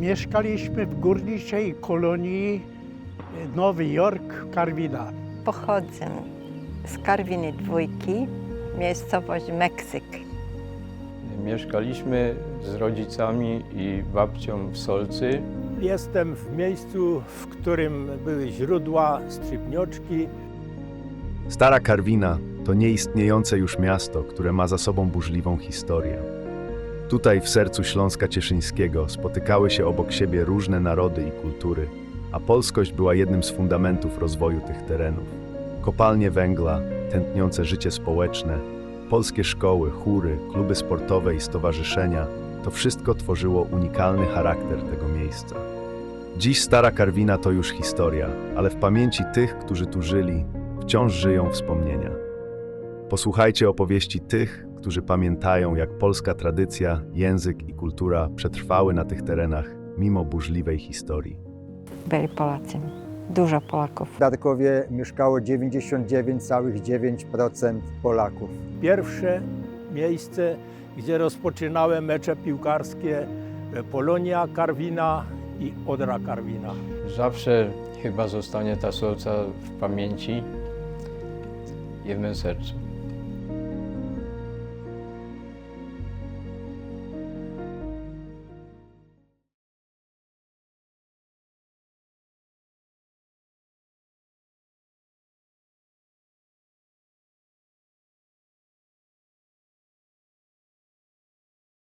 Mieszkaliśmy w górniczej kolonii e, Nowy Jork, Karwina. Pochodzę z Karwiny Dwójki, miejscowość Meksyk. Mieszkaliśmy z rodzicami i babcią w Solcy. Jestem w miejscu, w którym były źródła Strypnioczki. Stara Karwina to nieistniejące już miasto, które ma za sobą burzliwą historię. Tutaj w sercu Śląska Cieszyńskiego spotykały się obok siebie różne narody i kultury, a polskość była jednym z fundamentów rozwoju tych terenów. Kopalnie węgla, tętniące życie społeczne, polskie szkoły, chóry, kluby sportowe i stowarzyszenia to wszystko tworzyło unikalny charakter tego miejsca. Dziś Stara Karwina to już historia, ale w pamięci tych, którzy tu żyli, wciąż żyją wspomnienia. Posłuchajcie opowieści tych, którzy pamiętają, jak polska tradycja, język i kultura przetrwały na tych terenach mimo burzliwej historii. Byli Polacy. Dużo Polaków. W Darkowie mieszkało 99,9% Polaków. Pierwsze miejsce, gdzie rozpoczynałem mecze piłkarskie e, Polonia Karwina i Odra Karwina. Zawsze chyba zostanie ta Solca w pamięci i w mym sercu.